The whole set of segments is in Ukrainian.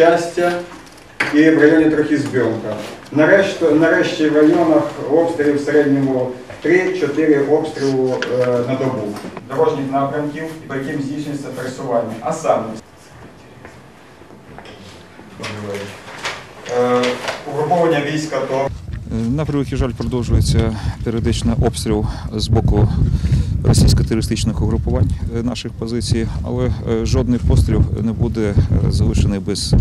щастя і в районі трохи збірка. Нарешті, нарешті в районах обстрілів в середньому 3-4 обстрілу е, на добу. Дорожніх напрямків, по яким здійснюється пересування. А саме е, угруповання військ АТО, На превеликий жаль, продовжується періодично обстріл з боку російсько-терористичних угрупувань е, наших позицій, але е, жодний постріл не буде е, залишений без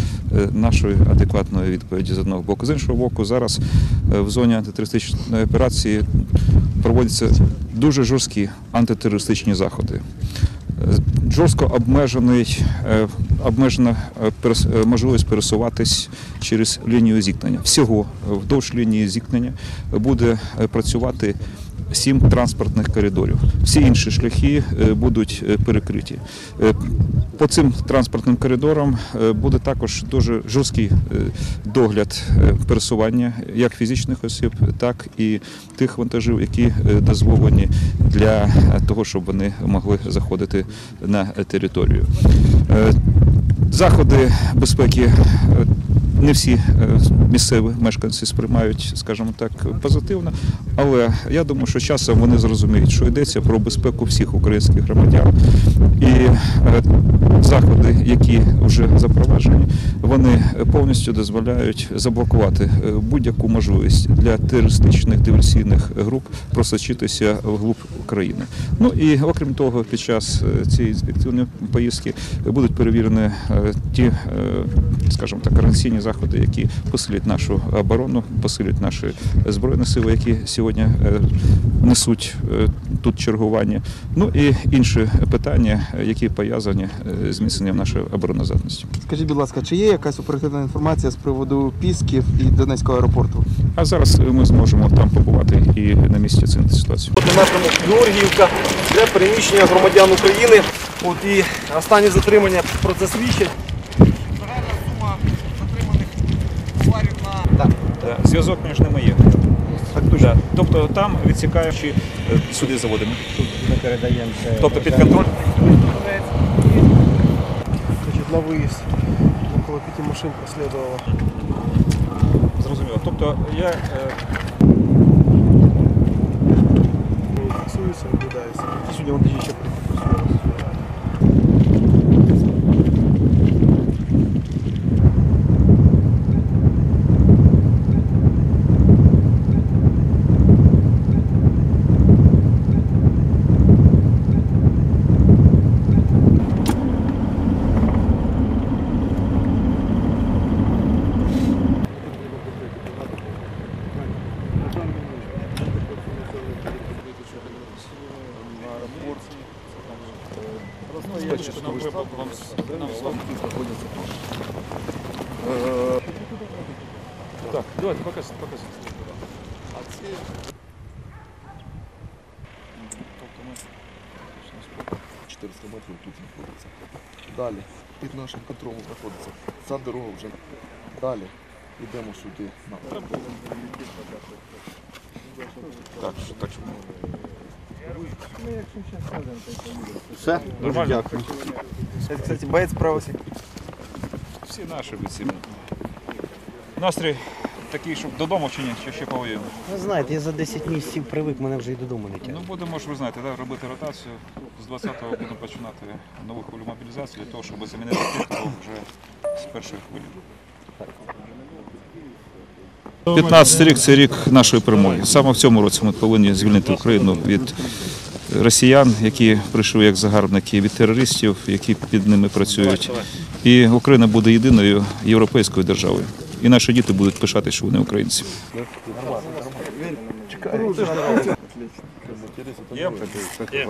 нашої адекватної відповіді з одного боку. З іншого боку, зараз в зоні антитерористичної операції проводяться дуже жорсткі антитерористичні заходи. Жорстко обмежений, е, обмежена е, е, можливість пересуватись через лінію зіткнення. Всього вдовж лінії зіткнення буде працювати сім транспортних коридорів. Всі інші шляхи будуть перекриті. По цим транспортним коридорам буде також дуже жорсткий догляд пересування як фізичних осіб, так і тих вантажів, які дозволені для того, щоб вони могли заходити на е, територію. Е, Заходи безпеки е, не всі е, місцеві мешканці сприймають, скажімо так, позитивно, але я думаю, що часом вони зрозуміють, що йдеться про безпеку всіх українських громадян. Заходи, які вже запроваджені, вони повністю дозволяють заблокувати е, будь-яку можливість для терористичних диверсійних груп просочитися вглуб України. Ну і окрім того, під час е, цієї інспективної поїздки будуть перевірені е, ті, скажімо так, організаційні заходи, які посилять нашу оборону, посилять наші збройні сили, які сьогодні несуть тут чергування. Ну і інші питання, які пов'язані з зміцненням нашої обороноздатності. Скажіть, будь ласка, чи є якась оперативна інформація з приводу Пісків і Донецького аеропорту? А зараз ми зможемо там побувати і на місці оцінити ситуацію. От напрямок Георгіївка для переміщення громадян України. От і останні затримання про це свідчать. Загальна сума затриманих товарів на Зв'язок між ними є. Так, дуже. Тобто там відсікаючи сюди заводимо. Ми передаємо це. Тобто під контроль. значить, на виїзд. Около п'яти машин прослідувало. Зрозуміло. Тобто я е, Фіксується, наблюдається. Сьогодні Так, давайте показуйте, показуйте. Тобто ми 400 метрів тут знаходиться. Далі під нашим контролем знаходиться. Ця дорога вже далі. Йдемо сюди. На. Так, так Все? Нормально? Дякую. Це, кстати, боєць правий. всі наші бійці. Настрій такий, щоб додому чи ні, чи ще повоюємо. Ви знаєте, я за 10 місяців привик, мене вже й додому не Ну тягне. будемо ж ви знаєте, да, робити ротацію. З 20-го будемо починати нову хвилю мобілізації для того, щоб замінити тих, хто вже з першої хвилі. 15 рік це рік нашої перемоги. Саме в цьому році ми повинні звільнити Україну від росіян, які прийшли як загарбники, від терористів, які під ними працюють. І Україна буде єдиною європейською державою. І наші діти будуть пишати, що вони українці. Є?